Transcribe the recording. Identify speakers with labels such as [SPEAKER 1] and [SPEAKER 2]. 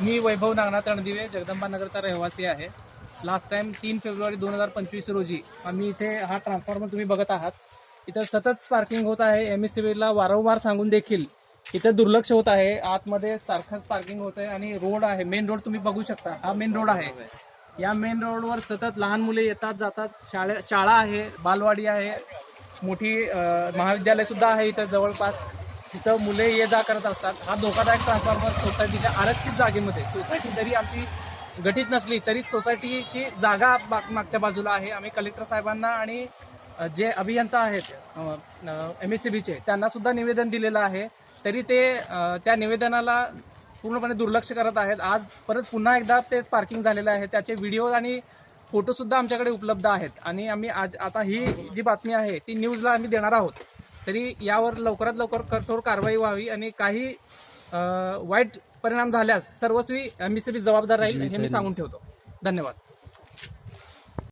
[SPEAKER 1] मी वैभव नागनाथ रणदिवे जगदंबा नगरचा रहिवासी आहे. लास्ट टाइम तीन फेब्रुवारी दोन हजार पंचवीस रोजी आम्ही इथे हा ट्रान्सफॉर्मर तुम्ही बघत आहात. इथं सतत स्पार्किंग होत आहे. एम एस ला वारंवार सांगून देखील इथं दुर्लक्ष होत आहे. आतमध्ये सारखं स्पार्किंग होत आहे आणि रोड आहे. मेन रोड तुम्ही बघू शकता. हा मेन रोड आहे. या मेन रोडवर सतत लहान मुले येतात जातात. शाळे शाळा आहे बालवाडी आहे. मोठी महाविद्यालय सुद्धा आहे इथं जवळपास. तिथं मुले ये जा करत असतात. हा धोकादायक ट्रान्सफॉर्मर सोसायटीच्या आरक्षित जागेमध्ये. सोसायटी जरी आमची गठीत नसली तरी सोसायटीची जागा माग- मागच्या बाजूला आहे. आम्ही कलेक्टर साहेबांना आणि जे अभियंता आहेत एम एस सी बीचे त्यांना सुद्धा निवेदन दिलेलं आहे. तरी ते त्या निवेदनाला पूर्णपणे दुर्लक्ष करत आहेत. आज परत पुन्हा एकदा ते स्पार्किंग झालेलं आहे. त्याचे व्हिडिओ आणि फोटोसुद्धा आमच्याकडे उपलब्ध आहेत. आणि आम्ही आज आता ही जी बातमी आहे ती न्यूजला आम्ही देणार आहोत. तरी यावर लवकरात लवकर कठोर कारवाई व्हावी आणि काही वाईट परिणाम झाल्यास सर्वस्वी एम जबाबदार राहील हे मी सांगून ठेवतो. धन्यवाद.